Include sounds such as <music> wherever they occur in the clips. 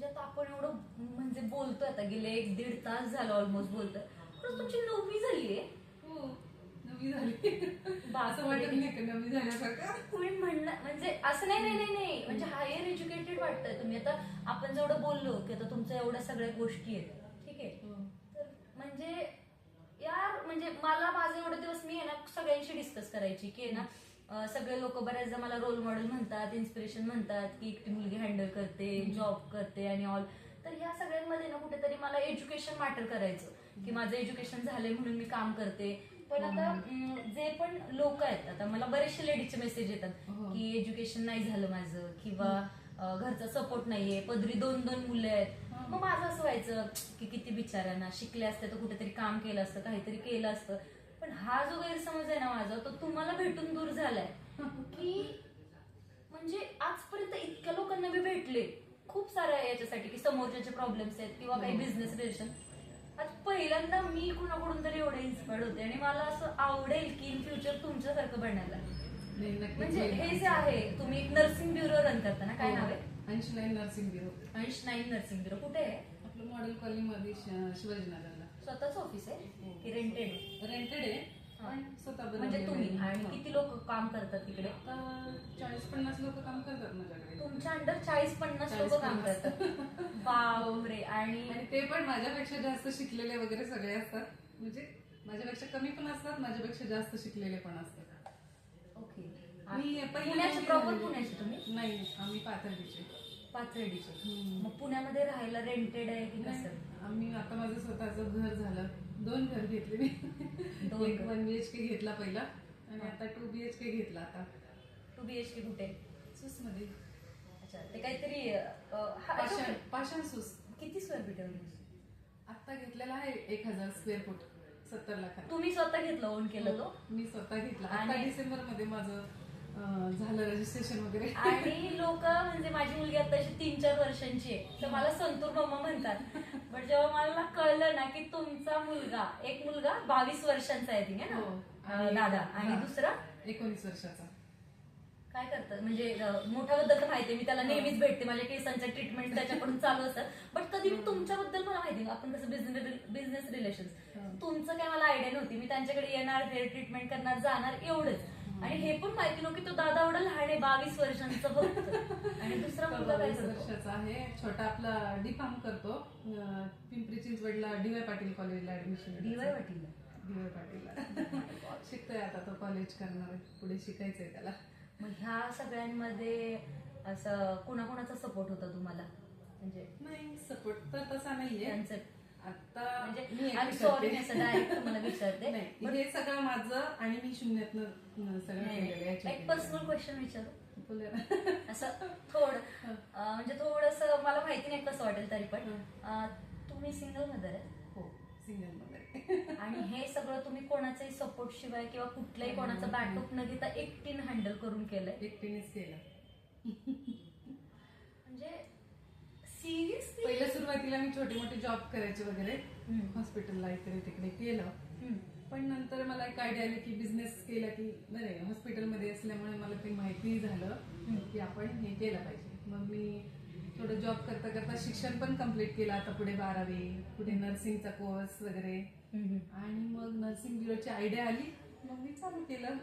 म्हणजे आता आपण एवढं म्हणजे बोलतोय आता गेले एक दीड तास झालं ऑलमोस्ट बोलतोय. पण तुमची नववी झालीये हो नवी झाली. असं वाटत नाही का नवी झाल्यासारखं? तुम्ही म्हणणं म्हणजे असं नाही नाही नाही नाही. म्हणजे हायर एज्युकेटेड वाटतंय तुम्ही. आता आपण जेवढं बोललो की आता तुमच्या एवढ्या सगळ्या गोष्टी आहेत. ठीक आहे. हो. तर म्हणजे यार म्हणजे मला माझे एवढे दिवस मी आहे ना सगळ्यांशी डिस्कस करायची की आहे ना सगळे लोक बऱ्याचदा मला रोल मॉडेल म्हणतात इन्स्पिरेशन म्हणतात की एकटी मुलगी हँडल करते जॉब करते आणि ऑल तर ह्या सगळ्यांमध्ये ना कुठेतरी मला एज्युकेशन मॅटर करायचं की माझं एज्युकेशन झालंय म्हणून मी काम करते. पण आता जे पण लोक आहेत आता मला बरेचसे लेडीजचे मेसेज येतात हो. की एज्युकेशन नाही झालं माझं किंवा घरचा सपोर्ट नाहीये पदरी दोन दोन मुलं आहेत. हा. मग माझं असं व्हायचं की किती बिचाऱ्यांना शिकले असते तर कुठेतरी काम केलं असतं काहीतरी केलं असतं. पण हा जो गैरसमज आहे ना माझा तो तुम्हाला भेटून दूर झालाय की म्हणजे आजपर्यंत इतक्या लोकांना मी भेटले खूप साऱ्या याच्यासाठी की समोरच्याचे प्रॉब्लेम्स आहेत किंवा काही. बिझनेस रिलेशन आज पहिल्यांदा मी कुणाकडून तरी एवढे इन्स्पायर्ड होते आणि मला असं आवडेल की इन फ्युचर तुमच्यासारखं बनायला म्हणजे. हे जे आहे तुम्ही एक नर्सिंग ब्युरो रन करता ना काय हो. नाव आहे Ansh nine nursing bureau Ansh nine nursing bureau कुठे आहे आपलं मॉडेल कॉलनीमध्ये श- शिवाजीनगरला स्वतःच ऑफिस आहे. की रेंटेड रेंटेड आहे. पण स्वतः म्हणजे तुम्ही. आणि. किती लोक काम करतात तिकडे? चाळीस पन्नास लोक काम करतात माझ्याकडे. तुमच्या अंडर चाळीस पन्नास लोक 40 काम. करतात. बापरे आणि आणि ते पण माझ्यापेक्षा जास्त शिकलेले वगैरे सगळे असतात. म्हणजे माझ्यापेक्षा कमी पण असतात माझ्यापेक्षा जास्त शिकलेले पण असतात. ओके. मी पुण्याचे प्रॉपर. पुण्याचे तुम्ही? नाही आम्ही पाथर्डीचे. पाथर्डीचे. मग पुण्यामध्ये राहायला रेंटेड आहे की नाही, आम्ही आता माझं स्वतःचं घर झालं. दोन घर घेतले मी. एक. वन बीएचके घेतला पहिला आणि आता टू बीएचके घेतला आता. टू बी एच के कुठे? सूसमध्ये अच्छा ते काहीतरी हा- पाषाण पाषाण सूस. किती स्क्वेअर फीट आहे? आता घेतलेला आहे एक हजार स्क्वेअर फूट सत्तर लाखात तुम्ही स्वतः घेतलं ओन केलं तो? मी स्वतः घेतला. आता आणि- डिसेंबरमध्ये माझं झालं रजिस्ट्रेशन वगैरे? आणि लोक म्हणजे माझी मुलगी आता अशी तीन चार वर्षांची आहे तर मला संतूर मम्मा म्हणतात. पण जेव्हा मला कळलं ना की तुमचा मुलगा एक मुलगा बावीस वर्षांचा आहे आहे हो. ना दादा. आणि हा. दुसरा? एकोणीस वर्षाचा. काय करतात? म्हणजे मोठ्याबद्दल तर माहिती मी त्याला नेहमीच भेटते. माझ्या केसांच्या ट्रीटमेंट त्याच्याकडून चालू असतात. बट कधी मी तुमच्याबद्दल मला माहिती आपण कसं बिझनेस बिझनेस रिलेशन हा. तुमचं काय मला आयडिया नव्हती. मी त्यांच्याकडे येणार हेअर ट्रीटमेंट करणार जाणार एवढंच. आणि हे पण माहिती नव्हती तो दादा एवढा लहान आहे बावीस वर्षांचा फक्त. आणि दुसरा मुलगा काय बावीस करतो? वर्षाचा आहे छोटा आपला डी फार्म करतो. अं, पिंपरी चिंचवडला डीवाय पाटील कॉलेजला admission D Y Patil. D Y पाटीलला. शिकतोय आता तो कॉलेज करणार आहे पुढे शिकायचंय त्याला. मग ह्या सगळ्यांमध्ये असं कुणाकुणाचा सपोर्ट होता तुम्हाला? म्हणजे नाही सपोर्ट तर तसा नाहीये. त्यांचं आता म्हणजे एकटी सॉरी. असं डायरेक्ट तुम्हाला विचारते <laughs> हे सगळं माझं आणि मी शून्यातनं सगळं केलेलं आहे. एक पर्सनल क्वेश्चन विचारू. <laughs> असं थोडं <laughs> म्हणजे थोडस मला माहिती नाही कसं वाटेल तरी पण. तुम्ही सिंगल मदर आहे? हो सिंगलमध्ये आणि हे सगळं तुम्ही कोणाचाही सपोर्ट शिवाय किंवा कुठल्याही कोणाचा बॅकअप न घेता एकटीन हँडल करून केलंय? एकटीनेच केलं. सिरियसली पहिल्या सुरुवातीला मी छोटे मोठे जॉब करायचे वगैरे हॉस्पिटलला इकडे तिकडे केलं. पण नंतर मला एक आयडिया आली की बिझनेस केला की बरे हॉस्पिटलमध्ये असल्यामुळे मला ते माहिती झालं की आपण हे केलं पाहिजे. मग मी थोडं जॉब करता करता शिक्षण पण कंप्लीट केलं आता पुढे बारावी पुढे नर्सिंगचा कोर्स वगैरे. आणि मग नर्सिंग ब्युरोची आयडिया आली मग मी चालू केलं.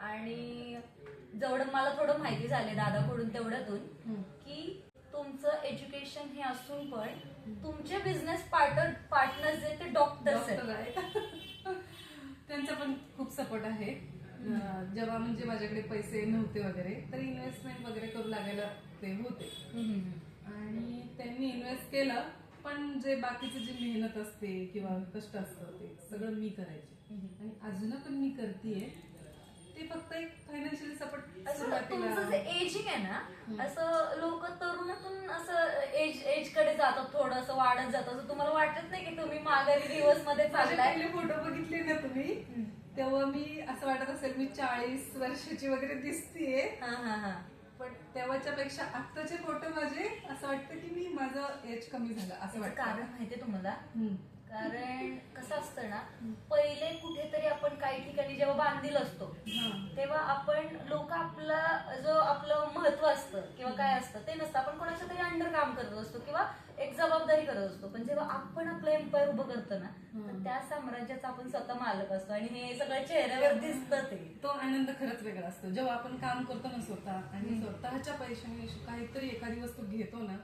आणि जेवढं मला थोडं माहिती झाले दादाकडून तेवढ्यातून की तुमचं एज्युकेशन हे असून पण तुमचे बिझनेस पार्टनर पार्टनर जे ते डॉक्टर्स आहेत. डॉक्टर आहेत. त्यांचा पण खूप सपोर्ट आहे. जेव्हा म्हणजे माझ्याकडे पैसे नव्हते वगैरे तर इन्व्हेस्टमेंट वगैरे करू लागायला ते होते. आणि त्यांनी इन्व्हेस्ट केलं पण जे बाकीची जी मेहनत असते किंवा कष्ट असतं ते सगळं मी करायचे. आणि अजून पण मी करतेय. ते फक्त एक फायनान्शियल सपोर्ट असं तुमचं जे एजिंग आहे ना असं लोक तरुणातून असं एज एजकडे जातात थोडं वाढत जातं असं तुम्हाला वाटत नाही की तुम्ही माघारी दिवसमध्ये चाललाय? पहिले फोटो बघितले ना तुम्ही? तेव्हा मी असं वाटत असेल मी चाळीस वर्षाची वगैरे दिसतीये. हा हा हा. पण तेव्हाच्या पेक्षा आत्ताचे फोटो माझे असं वाटतं की मी माझं एज कमी झालं असं वाटतं. कारण माहितीये तुम्हाला. कारण कसं असतं ना पहिले कुठेतरी आपण काही ठिकाणी जेव्हा बांधील असतो. तेव्हा आपण लोक आपला जो आपलं महत्त्व असतं किंवा काय असतं ते नसतं. आपण कोणाच्या तरी अंडर काम करत असतो किंवा एक जबाबदारी करत असतो. पण जेव्हा आपण आपलं एम्पायर उभं करतो ना तर त्या साम्राज्याचा आपण स्वतः मालक असतो आणि हे सगळं चेहऱ्यावर दिसतं ते. तो आनंद खरंच वेगळा असतो. जेव्हा आपण काम करतो ना स्वतः आणि स्वतःच्या पैशाने काहीतरी एखादी वस्तू घेतो ना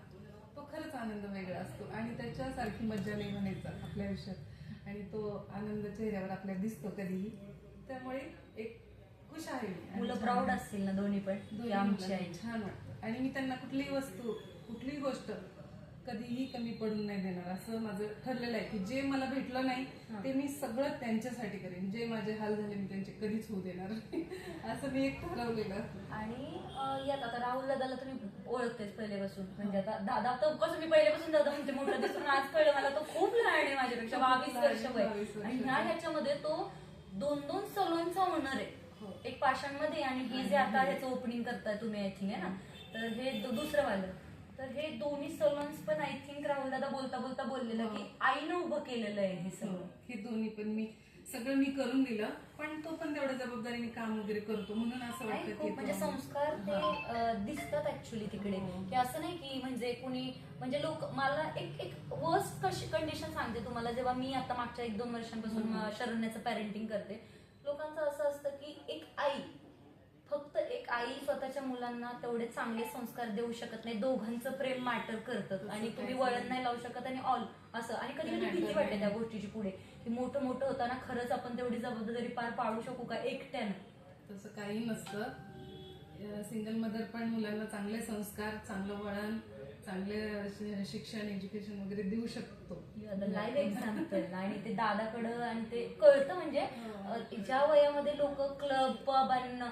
खरंच आनंद वेगळा असतो. आणि त्याच्यासारखी मज्जा नाही म्हणायचा आपल्या आयुष्यात आणि तो आनंद चेहऱ्यावर आपल्याला दिसतो कधीही. त्यामुळे एक खुश आहे मुलं प्राऊड. असतील ना दोन्ही पण? आमची आई. छान वाटतं. आणि मी त्यांना कुठलीही वस्तू कुठलीही गोष्ट कधीही कमी पडून नाही देणार. असं माझं ठरलेलं आहे की जे मला भेटलं नाही ते मी सगळं त्यांच्यासाठी करेन. जे माझे हाल झाले मी त्यांचे कधीच होऊ देणार नाही. <laughs> असं मी एक ठरवलेलं. आणि यात आता राहुल दादाला तुम्ही ओळखतेच पहिल्यापासून. म्हणजे आता दादा तर कसं मी पहिल्यापासून दादा म्हणते मोठा दिसून आज कळलं मला तो खूप लहान आहे माझ्यापेक्षा बावीस वर्ष वय. आणि ह्या ह्याच्यामध्ये तो दोन दोन सलोनचा ओनर आहे. हो. एक पाषाणमध्ये आणि हे जे आता ह्याचं ओपनिंग करताय तुम्ही आय थिंक आहे ना? तर हे दुसरं वालं. तर हे दोन्ही सलोन्स पण आय थिंक राहुल दादा बोलता बोलता बोललेलं की आईनं उभं केलेलं आहे हे सगळं. हो, हे दोन्ही पण मी सगळं मी करून दिलं पण तो पण तेवढ्या जबाबदारीने काम वगैरे करतो म्हणून असं वाटतं खूप की म्हणजे तो- संस्कार ते अं, दिसतात ऍक्च्युली तिकडे. हो. की असं नाही की म्हणजे कुणी म्हणजे लोक मला एक एक वर्स्ट कशी कंडिशन सांगते तुम्हाला. जेव्हा मी आता मागच्या एक दोन वर्षांपासून हम्म. शरण्याचं पॅरेंटिंग करते लोकांचं असं असतं की एक आई फक्त एक आई स्वतःच्या मुलांना तेवढे चांगले संस्कार देऊ शकत नाही. दोघांचं प्रेम मॅटर करतं. आणि तुम्ही वळण नाही. लावू शकत आणि ऑल असं. आणि कधी कधी भीती वाटते त्या. गोष्टीची पुढे. की मोठं मोठं होताना खरंच आपण तेवढी जबाबदारी पार पाडू शकू का एकट्यानं? तसं काही नसतं. सिंगल मदर पण मुलांना चांगले संस्कार चांगलं वळण चांगले शिक्षण एज्युकेशन वगैरे देऊ शकतो. लाईव्ह एक्झाम्पल आणि ते दादाकडं आणि ते कळतं म्हणजे अं, ज्या वयामध्ये लोक क्लब पब आणि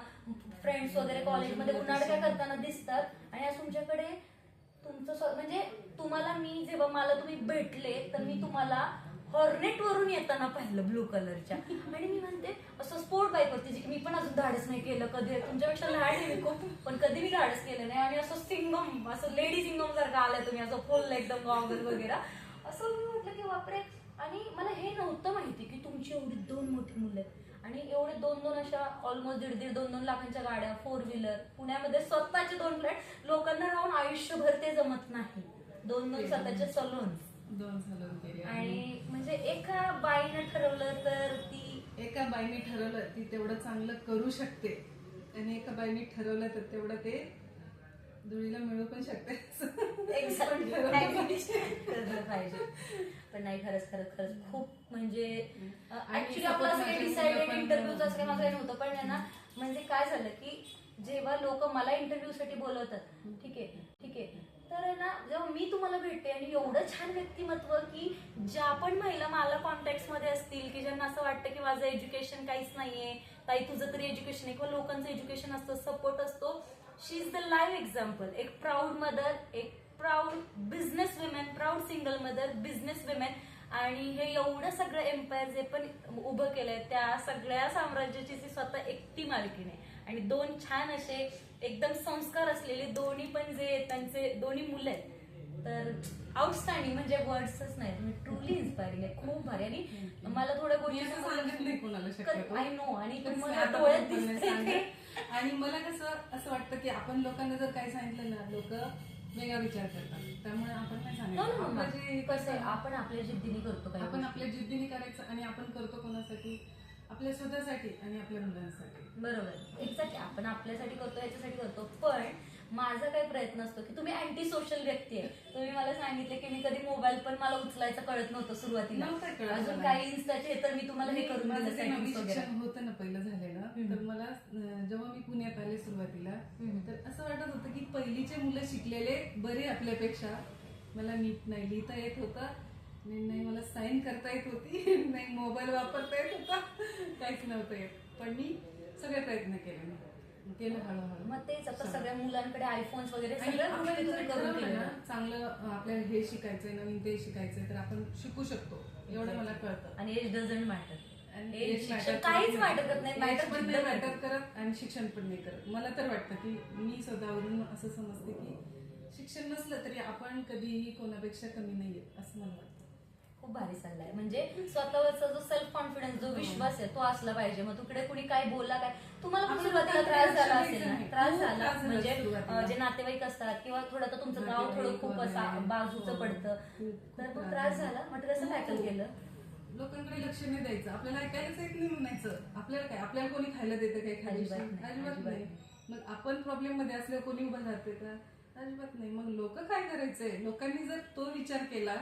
फ्रेंड्स वगैरे कॉलेजमध्ये उन्हाळ्या करताना दिसतात. आणि आज तुमच्याकडे तुमचं म्हणजे तुम्हाला मी जेव्हा मला तुम्ही भेटले तर मी तुम्हाला हॉर्नेट वरून येताना पाहिलं ब्लू कलरच्या आणि मी म्हणते असं स्पोर्ट बाईक होती जी मी पण अजून धाडस नाही केलं कधी. तुमच्यापेक्षा लहान आहे मी खूप पण कधी मी धाडस केलं नाही. आणि असं सिंगम असं लेडी सिंगम सारखं आलं तुम्ही असं फुल एकदम गॉगल वगैरे. असं मी म्हटलं की बापरे. आणि मला हे नव्हतं माहिती की तुमची एवढी दोन मोठी मुलं आहेत. आणि एवढे दोन दोन अशा ऑलमोस्ट दीड दीड दोन दोन लाखांच्या गाड्या फोर व्हीलर पुण्यामध्ये स्वतःचे दोन फ्लॅट लोकांना राहून आयुष्यभर ते जमत नाही. दोन दोन स्वतःचे सलून दोन केले आणि म्हणजे एका बाईनं ठरवलं तर ती एका बाईने ठरवलं ती तेवढं चांगलं करू शकते. आणि एका बाईने ठरवलं तर तेवढं ते धुळीला मिळू पण शकते. पण ठरवलं पाहिजे. ठरवलं पाहिजे. पण नाही खरंच खरंच खरंच. खूप म्हणजे ऍक्च्युली आपलं असं काही डिसाइडेड इंटरव्ह्यूच असं काही माझं काही नव्हतं पण आहे ना म्हणजे काय झालं की जेव्हा लोक मला इंटरव्ह्यू साठी बोलवतात ठीक आहे ना जेव्हा मी तुम्हाला भेटते आणि एवढं छान व्यक्तिमत्व की ज्या पण महिला मला कॉन्टॅक्टमध्ये असतील की ज्यांना असं वाटतं की माझं एज्युकेशन काहीच नाहीये ताई तुझं तरी एज्युकेशन आहे किंवा लोकांचं एज्युकेशन असतं सपोर्ट असतो she is the live example एक प्राऊड मदर एक proud business women proud single mother business women आणि हे एवढं सगळं एम्पायर जे पण उभं केलंय त्या सगळ्या साम्राज्याची स्वतः एकटी मालकीने आणि दोन छान असे एकदम संस्कार असलेले दोन्ही पण जे त्यांचे दोन्ही मुलं आहेत. तर आउटस्टँडिंग म्हणजे वर्ड्सच नाही तुम्ही ट्रुली इन्स्पायरिंग आहे. खूप भारी. आणि मला थोड्या शक्यतो. आय नो आणि तुम्हाला डोळ्यात दिसते. आणि मला कसं असं वाटतं की आपण लोकांना जर काही सांगितलं ना लोक वेगळा विचार करतात. त्यामुळे आपण नाही. कसं आपण आपल्या जिद्दीने करतो आपण आपल्या जिद्दीने करायचं आणि आपण करतो कोणासाठी? आपल्या स्वतःसाठी आणि आपल्या मुलांसाठी. बरोबर. एक्झॅक्टली आपण आपल्यासाठी करतो याच्यासाठी करतो. पण माझा काय प्रयत्न असतो की तुम्ही अँटी सोशल व्यक्ती आहे. तुम्ही मला सांगितले की मी कधी मोबाईल पण मला उचलायचं कळत नव्हतं सुरुवातीला. नव्हतं कळत अजून मला. काही इन्स्टाचे तर मी तुम्हाला हे करून माझं दिलं ते नववी settings वगैरे. शिक्षण होतं ना पहिलं झालेलं. हम्म. तर मला अं, जेव्हा मी पुण्यात आले सुरुवातीला हम्म. तर असं वाटत होतं की पहिलीचे मुलं शिकलेले बरे आपल्यापेक्षा. मला नीट नाही. लिहिता येत होतं. नाही मला साईन करता येत होती. <laughs> नाही मोबाईल वापरता येत होता. <laughs> काहीच नव्हतं येत. पण मी सगळे प्रयत्न केले. केलं हळूहळू. मग तेच आता सगळ्या मुलांकडे आयफोन्स वगैरे चांगलं आपल्याला हे शिकायचंय नवीन ते शिकायचंय तर आपण शिकू शकतो. एवढं मला कळतं. आणि एज डझंट मॅटर काहीच करत नाही. पण नाही करते. matter करत आणि शिक्षण पण नाही करत. मला तर वाटतं की मी स्वतःवरून असं समजते की शिक्षण नसलं तरी आपण कधीही कोणापेक्षा कमी नाहीये असं मला वाटतं. खूप भारी सल्ला आहे म्हणजे स्वतःवरचा जो सेल्फ कॉन्फिडन्स जो विश्वास आहे तो असला पाहिजे. मग तुकडे कुणी काय बोलला काय तुम्हाला पण सुरुवातीला काय त्रास झाला असेल ना? त्रास. झाला. म्हणजे जे नातेवाईक असतात किंवा थोडं तर तुमचं गाव थोडं खूप असं. बाजूचं हो. पडतं. तर मग त्रास झाला. मग ते कसं हो. टॅकल केलं. लोकांकडे लक्ष नाही द्यायचं. आपल्याला ऐकायलाच येत नाही म्हणायचं. आपल्याला काय? आपल्याला कोणी खायला देतं काही खायला? अजिबात नाही. मग आपण प्रॉब्लेममध्ये असल्यावर कोणी उभं राहते का? अजिबात नाही. मग लोक काय करायचंय? लोकांनी जर तो विचार केला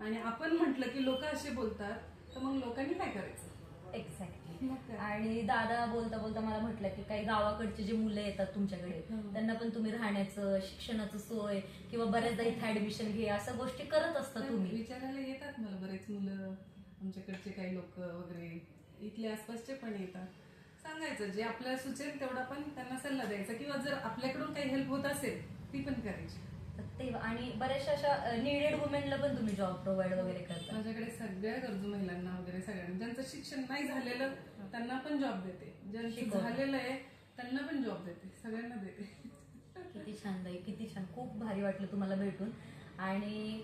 आणि आपण म्हंटल की लोक असे बोलतात तर मग लोकांनी काय करायचं? एक्झॅक्टली मग काय? आणि दादा बोलता बोलता मला म्हटलं की काही गावाकडचे जे मुलं येतात तुमच्याकडे. त्यांना पण तुम्ही राहण्याचं शिक्षणाचं सोय किंवा बऱ्याचदा इथे ऍडमिशन घे अशा गोष्टी करत असता तुम्ही. विचारायला येतात मला बरेच मुलं आमच्याकडचे काही लोक वगैरे इथले आसपासचे पण येतात. सांगायचं जे आपल्याला सुचेल तेवढा पण त्यांना सल्ला द्यायचा किंवा जर आपल्याकडून काही हेल्प होत असेल ती पण करायची. आणि बऱ्याचशा अशा निडेड वुमेनला पण तुम्ही जॉब प्रोव्हाइड वगैरे करता. माझ्याकडे सगळ्या गरजू महिलांना वगैरे सगळ्यांना ज्यांचं शिक्षण नाही झालेलं त्यांना पण जॉब देते. ज्यांचं शिकवते. झालेलं आहे त्यांना पण जॉब देते. सगळ्यांना देते. किती छान बाई किती छान. खूप भारी वाटलं तुम्हाला भेटून. आणि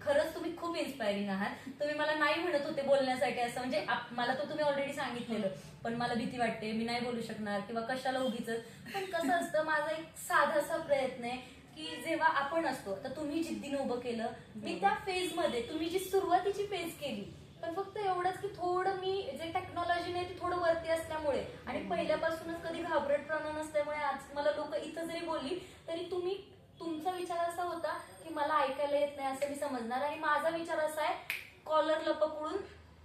खरंच तुम्ही खूप इन्स्पायरिंग आहात. तुम्ही मला नाही म्हणत होते बोलण्यासाठी असं म्हणजे आप- मला तर तुम्ही ऑलरेडी सांगितलेलं. पण मला भीती वाटते मी नाही बोलू शकणार किंवा कशाला उगीच पण कसं असतं माझा एक साधासा प्रयत्न आहे की जेव्हा आपण असतो तर तुम्ही जिद्दीने उभं केलं मी त्या फेजमध्ये तुम्ही जी सुरुवातीची फेज केली पण फक्त एवढंच की थोडं मी जे टेक्नॉलॉजी नाही ती थोडं वरती असल्यामुळे आणि पहिल्यापासूनच कधी घाबरटपणा नसल्यामुळे आज मला लोक इथं जरी बोलली तरी तुम्ही तुमचा विचार असा होता की मला ऐकायला येत नाही असं मी समजणार. आणि माझा विचार असा आहे कॉलरला पकडून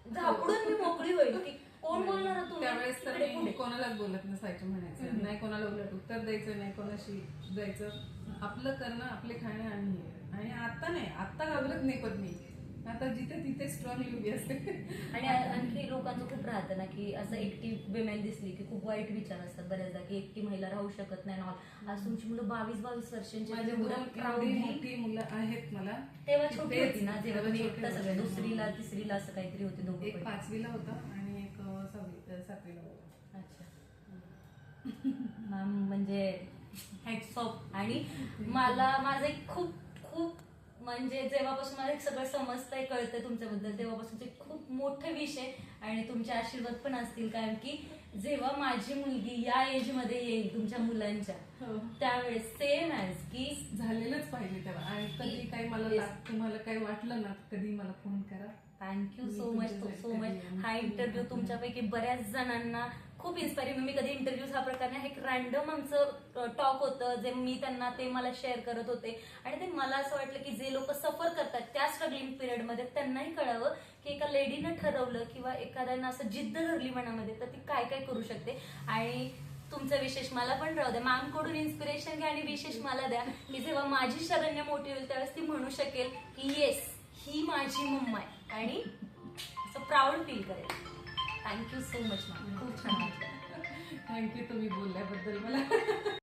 झापडून मी मोकळी होईल की कोण बोलणार त्यावेळेस तर मी. कोणालाच बोलत नसायचं म्हणायचं. नाही कोणाला उलट उत्तर द्यायचं नाही कोणाशी जायचं आपलं करणं आपले खाणं आणि. आणि आता नाही आता घाबरत नाही पण मी. आता जिथे तिथे स्ट्रॉंगली उभी असते. आणि आणखी लोकांचं खूप राहतं ना की असं एकटी विमेन दिसली की खूप वाईट विचार असतात बऱ्याचदा की एकटी महिला राहू शकत नाही ना आज तुमची मुलं बावीस बावीस वर्षांची मोठी मुलं आहेत मला. तेव्हा छोटी होती ना जेव्हा तेव्हा एकटा छोटे सगळं होते. दुसरीला तिसरीला असं काहीतरी होते दोघं. पाचवीला होता आणि एक अं, सहावी अं, सातवीला होता अच्छा मॅम <laughs> म्हणजे हॅट्स ऑफ आणि मला माझं एक खूप खूप म्हणजे जेव्हापासून मला हे सगळं समजतंय कळतंय तुमच्याबद्दल तेव्हापासून ते खूप मोठे विषय आणि तुमचे आशीर्वाद पण असतील कारण की जेव्हा माझी मुलगी या एजमध्ये येईल तुमच्या मुलांच्या त्यावेळेस सेम ॲज की झालेलंच पाहिजे तेव्हा. आणि कधी काही मला तुम्हाला काही वाटलं ना कधी मला फोन करा. Thank you so much so much हा इंटरव्ह्यू तुमच्यापैकी बऱ्याच जणांना खूप इन्स्पायरिंग मी कधी इंटरव्ह्यूज हा प्रकार नाही. एक रॅन्डम आमचं टॉक होतं. जे मी त्यांना ते मला शेअर करत होते. आणि ते मला असं वाटलं की जे लोक सफर करतात त्या स्ट्रगलिंग पिरियडमध्ये त्यांनाही कळावं की एका लेडीनं ठरवलं किंवा एखाद्यानं असं जिद्द धरली मनामध्ये तर ती काय काय करू शकते? आणि तुमचं विशेष मला पण राहू द्या. मॅमकडून इन्स्पिरेशन घ्या आणि विशेष मला द्या. की जेव्हा माझी शरण्य मोठी होईल त्यावेळेस ती म्हणू शकेल की येस ही माझी मम्मा आहे. आणि असं प्राऊड फील करेल. Thank you so much ma'am खूप छान वाटलं. <laughs> थँक्यू तुम्ही बोलल्याबद्दल मला.